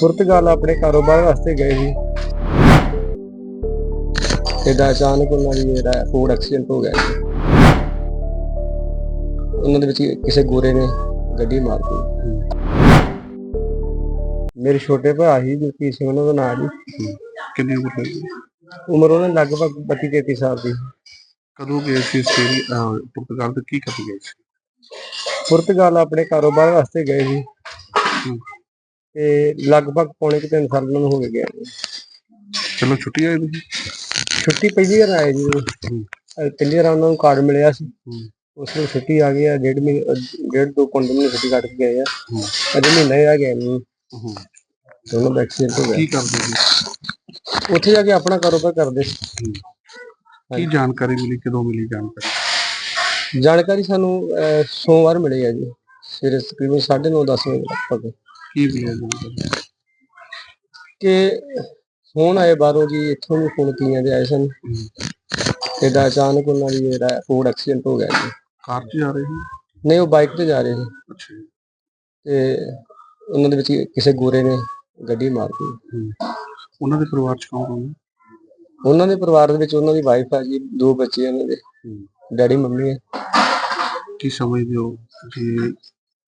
ਪੁਰਤਗਾਲ ਆਪਣੇ ਕਾਰੋਬਾਰ ਵਾਸਤੇ ਗਏ ਸੀ। ਇਹਦਾ ਅਚਾਨਕ ਉਹਨਾਂ ਦੀ ਜਿਹੜਾ ਫੂਡ ਐਕਸੀਡੈਂਟ ਹੋ ਗਿਆ। ਉਹਨਾਂ ਦੇ ਵਿੱਚ ਕਿਸੇ ਗੋਰੇ ਨੇ ਗੱਡੀ ਮਾਰਤੀ ਮੇਰੇ ਛੋਟੇ ਭਰਾ ਸੀ ਜਗਦੀਪ ਸਿੰਘ ਉਹਨਾਂ ਦਾ ਨਾਮ ਜੀ। ਕਿੰਨੀ ਉਮਰ ਹੋਈ? ਉਮਰ ਉਹਨਾਂ ਦੀ ਲਗਭਗ 32 33 ਸਾਲ ਦੀ। ਕਦੋਂ ਗਏ ਸੀ ਆਸਟ੍ਰੇਲੀਆ ਅਹ, ਪੁਰਤਗਾਲ ਤੇ ਕੀ ਕਰਨ ਗਏ ਸੀ? ਪੁਰਤਗਾਲ ਆਪਣੇ ਕਾਰੋਬਾਰ ਵਾਸਤੇ ਗਏ ਸੀ। ਹਮ। ਤੇ ਲਗਭਗ ਪੌਣੇ ਕੁ ਤਿੰਨ ਸਾਲ ਨੂੰ ਹੋ ਗਿਆ। ਚਲੋ ਛੁੱਟੀ ਆਏ ਤੁਸੀਂ? ਛੁੱਟੀ ਪਹਿਲੀ ਵਾਰ ਆਏ ਜੀ। ਅਹ ਪਹਿਲੀ ਵਾਰ ਉਹਨਾਂ ਨੂੰ ਕਾਰਡ ਮਿਲਿਆ ਸੀ। ਉਸ ਨੂੰ ਛੁੱਟੀ ਆ ਗਈ ਆ ਡੇਢ ਮਹੀਨੇ ਅਹ ਡੇਢ ਦੋ ਕੁੰਡ ਮਹੀਨੇ ਛੁੱਟੀ ਕੱਟ ਕੇ ਗਏ ਆ। ਅਜੇ ਮਹੀਨਾ ਹੀ ਆ ਗਿਆ ਨੂੰ ਹੂੰ। ਦੋਨੋਂ ਦਾ ਐਕਸੀਡੈਂਟ ਹੋ ਕੀ ਕਰਦੇ ਸੀ? ਉੱਥੇ ਜਾ ਕੇ ਆਪਣਾ ਕਾਰੋਬਾਰ ਕਰਦੇ ਕੀ ਜਾਣਕਾਰੀ ਮਿਲੀ ਕਦੋਂ ਮਿਲੀ ਜਾਣਕਾਰੀ? ਜਾਣਕਾਰੀ ਸਾਨੂੰ ਅਹ, ਸੋਮਵਾਰ ਮਿਲੀ ਹੈ ਜੀ। ਸਵੇਰੇ ਤਕਰੀਬਨ 9:30 10 ਵਜੇ ਲਗਭਗ ਕੀ ਮਿਲਿਆ ਜਾਣਕਾਰੀ ਕਿ ਫੋਨ ਆਏ ਬਾਹਰੋਂ ਜੀ ਇੱਥੋਂ ਵੀ ਫੋਨ ਕੀਆਂ ਦੇ ਆਏ ਸਨ। ਇਹਦਾ ਅਚਾਨਕ ਉਹਨਾਂ ਦੀ ਜਿਹੜਾ ਫੂਡ ਐਕਸੀਡੈਂਟ ਹੋ ਗਿਆ ਜੀ ਕਾਰ 'ਚ ਜਾ ਰਹੇ ਸੀ ਨਹੀਂ ਉਹ ਬਾਈਕ ਤੇ ਜਾ ਰਹੇ ਸੀ ਅੱਛਾ ਜੀ। ਤੇ ਉਹਨਾਂ ਦੇ ਵਿੱਚ ਕਿਸੇ ਗੋਰੇ ਨੇ ਗੱਡੀ ਮਾਰਤੀ ਹੂੰ। ਉਹਨਾਂ ਦੇ ਪਰਿਵਾਰ 'ਚ ਕੌਣ ਕੌਣ ਹੈ? ਉਹਨਾਂ ਦੇ ਪਰਿਵਾਰ ਦੇ ਵਿੱਚ ਉਹਨਾਂ ਦੀ ਵਾਈਫ ਹੈ ਜੀ ਦੋ ਬੱਚੇ ਉਹਨਾਂ ਦੇ ਹੂੰ। ਡੈਡੀ ਮੰਮੀ ਹੈ ਕੀ ਸਮਝਦੇ ਹੋ ਜੇ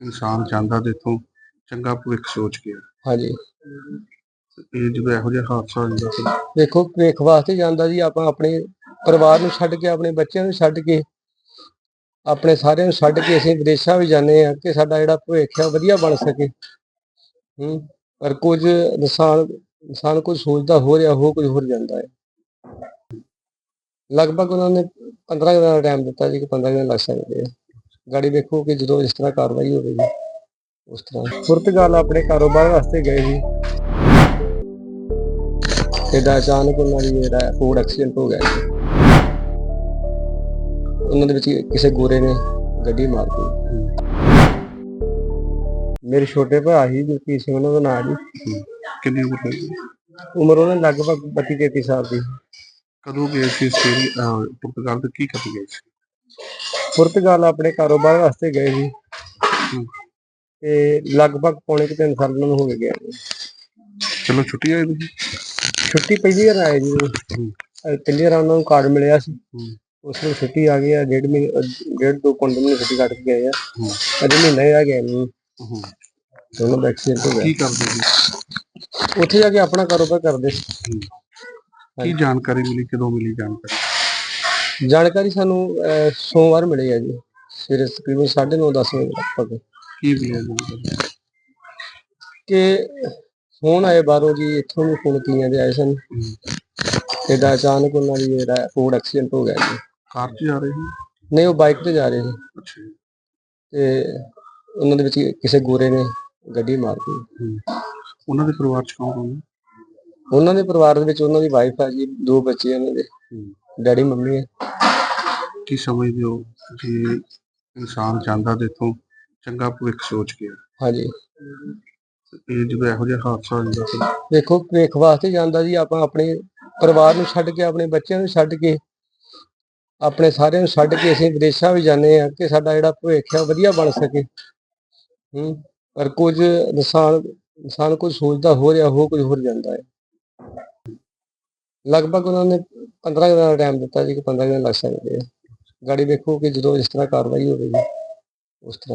ਇਨਸਾਨ ਜਾਂਦਾ ਤੇ ਇੱਥੋਂ ਚੰਗਾ ਭਵਿੱਖ ਸੋਚ ਕੇ ਹਾਂਜੀ। ਇਹ ਜਦੋਂ ਇਹੋ ਜਿਹਾ ਹਾਦਸਾ ਹੋ ਜਾਂਦਾ ਫਿਰ ਦੇਖੋ ਭਵਿੱਖ ਵਾਸਤੇ ਜਾਂਦਾ ਜੀ ਆਪਾਂ ਆਪਣੇ ਪਰਿਵਾਰ ਨੂੰ ਛੱਡ ਕੇ ਆਪਣੇ ਬੱਚਿਆਂ ਨੂੰ ਛੱਡ ਕੇ ਆਪਣੇ ਸਾਰਿਆਂ ਨੂੰ ਛੱਡ ਕੇ ਅਸੀਂ ਵਿਦੇਸ਼ਾਂ ਵੀ ਜਾਂਦੇ ਆ ਕਿ ਸਾਡਾ ਜਿਹੜਾ ਭਵਿੱਖ ਆ ਵਧੀਆ ਬਣ ਸਕੇ। ਹੂੰ ਪਰ ਕੁਝ ਇਨਸਾਨ ਇਨਸਾਨ ਕੁਝ ਸੋਚਦਾ ਹੋ ਰਿਹਾ ਹੋ ਕੁਝ ਹੋਰ ਜਾਂਦਾ ਹੈ। ਲਗਭਗ ਉਹਨਾਂ ਨੇ 15 ਦਿਨ ਦਾ ਟਾਈਮ ਦਿੱਤਾ ਜੀ ਕਿ 15 ਦਿਨ ਲੱਗ ਸਕਦੇ ਆ। ਗਾੜੀ ਵੇਖੋ ਕਿ ਜਦੋਂ ਇਸ ਤਰ੍ਹਾਂ ਕਾਰਵਾਈ ਹੋਵੇਗੀ। ਉਸ ਤਰ੍ਹਾਂ। ਪੁਰਤਗਾਲ ਆਪਣੇ ਕਾਰੋਬਾਰ ਵਾਸਤੇ ਗਏ ਸੀ। ਇਹਦਾ ਅਚਾਨਕ ਉਹਨਾਂ ਦੀ ਜਿਹੜਾ ਫੂਡ ਐਕਸੀਡੈਂਟ ਹੋ ਗਿਆ। ਉਹਨਾਂ ਦੇ ਵਿੱਚ ਕਿਸੇ ਗੋਰੇ ਨੇ ਗੱਡੀ ਮਾਰਤੀ ਮੇਰੇ ਛੋਟੇ ਭਰਾ ਸੀ ਜਗਦੀਪ ਸਿੰਘ ਉਹਨਾਂ ਦਾ ਨਾਮ ਜੀ। ਕਿੰਨੀ ਉਮਰ ਹੋਈ? ਉਮਰ ਉਹਨਾਂ ਲਗਭਗ 32 33 ਸਾਲ ਦੀ। ਕਦੋਂ ਗਏ ਸੀ ਅਹ, ਪੁਰਤਗਾਲ ਤੇ ਕੀ ਕਰਨ ਗਏ ਸੀ? ਪੁਰਤਗਾਲ ਆਪਣੇ ਕਾਰੋਬਾਰ ਵਾਸਤੇ ਗਏ ਸੀ। ਤੇ ਲਗਭਗ ਪੌਣੇ ਕੁ ਤਿੰਨ ਸਾਲ ਉਹਨਾਂ ਨੂੰ ਹੋ ਗਏ ਨੂੰ। ਚਲੋ ਛੁੱਟੀ ਆਏ ਤੁਸੀਂ ਛੁੱਟੀ ਪਹਿਲੀ ਵਾਰ ਆਏ ਜੀ। ਪਹਿਲੀ ਵਾਰ ਉਹਨਾਂ ਨੂੰ ਕਾਰਡ ਮਿਲਿਆ ਸੀ। ਉਸ ਨੂੰ ਛੁੱਟੀ ਆ ਗਈ ਆ ਡੇਢ ਮਹੀਨੇ ਡੇਢ ਦੋ ਕੁੰਡ ਮਹੀਨੇ ਛੁੱਟੀ ਕੱਟ ਕੇ ਗਏ ਆ। ਅਜੇ ਮਹੀਨਾ ਹੀ ਆ ਗਿਆ ਨੂੰ। ਹੂੰ। ਦੋਨੋਂ ਦਾ ਐਕਸੀਡੈਂਟ ਹੋ ਗਿਆ। ਕੀ ਕਰਦੇ ਸੀ ਉੱਥੇ ਜਾ ਕੇ ਆਪਣਾ ਕਾਰੋਬਾਰ ਕਰਦੇ ਕੀ ਜਾਣਕਾਰੀ ਮਿਲੀ ਕਦੋਂ ਮਿਲੀ ਜਾਣਕਾਰੀ? ਜਾਣਕਾਰੀ ਸਾਨੂੰ ਸੋਮਵਾਰ ਮਿਲੀ ਹੈ ਜੀ। ਸਵੇਰੇ ਤਕਰੀਬਨ 9:30 10 ਵਜੇ ਲਗਭਗ ਕੀ ਜਾਣਕਾਰੀ ਕਿ ਫੋਨ ਆਏ ਬਾਹਰੋਂ ਜੀ ਇੱਥੋਂ ਵੀ ਫੋਨ ਕੀਆਂ ਦੇ ਆਏ ਸਨ। ਇਹਦਾ ਅਚਾਨਕ ਉਹਨਾਂ ਦੀ ਜਿਹੜਾ ਫੂਡ ਐਕਸੀਡੈਂਟ ਹੋ ਗਿਆ ਜੀ। ਕਾਰ 'ਚ ਜਾ ਰਹੇ ਸੀ? ਨਹੀਂ ਉਹ ਬਾਈਕ ਤੇ ਜਾ ਰਹੇ ਸੀ। ਅੱਛਾ ਜੀ। ਤੇ ਉਹਨਾਂ ਦੇ ਵਿੱਚ ਕਿਸੇ ਗੋਰੇ ਨੇ ਗੱਡੀ ਮਾਰਤੀ ਹੂੰ। ਉਹਨਾਂ ਦੇ ਪਰਿਵਾਰ 'ਚ ਕੌਣ ਕੌਣ ਹੈ? ਉਹਨਾਂ ਦੇ ਪਰਿਵਾਰ ਦੇ ਵਿੱਚ ਉਹਨਾਂ ਦੀ ਵਾਈਫ ਹੈ ਜੀ ਦੋ ਬੱਚੇ ਉਹਨਾਂ ਦੇ। ਡੈਡੀ ਮੰਮੀ ਹੈ ਕੀ ਸਮਝਦੇ ਹੋ ਜੇ ਇਨਸਾਨ ਜਾਂਦਾ ਤੇ ਇੱਥੋਂ ਚੰਗਾ ਭਵਿੱਖ ਸੋਚ ਕੇ। ਹਾਂਜੀ। ਇਹ ਜਦੋਂ ਇਹੋ ਜਿਹਾ ਹਾਦਸਾ ਹੋ ਜਾਂਦਾ ਫਿਰ ਦੇਖੋ ਭਵਿੱਖ ਵਾਸਤੇ ਜਾਂਦਾ ਜੀ ਆਪਾਂ ਆਪਣੇ ਪਰਿਵਾਰ ਨੂੰ ਛੱਡ ਕੇ ਆਪਣੇ ਬੱਚਿਆਂ ਨੂੰ ਛੱਡ ਕੇ ਆਪਣੇ ਸਾਰਿਆਂ ਨੂੰ ਛੱਡ ਕੇ ਅਸੀਂ ਵਿਦੇਸ਼ਾਂ ਵੀ ਜਾਂਦੇ ਆ ਕਿ ਸਾਡਾ ਜਿਹੜਾ ਭਵਿੱਖ ਆ ਵਧੀਆ ਬਣ ਸਕੇ। ਹੂੰ ਪਰ ਕੁਝ ਇਨਸਾਨ ਇਨਸਾਨ ਕੁਝ ਸੋਚਦਾ ਹੋ ਰਿਹਾ ਹੋ ਕੁਝ ਹੋਰ ਜਾਂਦਾ ਹੈ। ਲਗਭਗ ਉਹਨਾਂ ਨੇ 15 ਦਿਨ ਦਾ ਟਾਈਮ ਦਿੱਤਾ ਜੀ ਕਿ 15 ਦਿਨ ਲੱਗ ਸਕਦੇ ਆ। ਗਾੜੀ ਵੇਖੋ ਕਿ ਜਦੋਂ ਇਸ ਤਰ੍ਹਾਂ ਕਾਰਵਾਈ ਹੋਵੇਗੀ ਉਸ ਤਰ੍ਹਾਂ।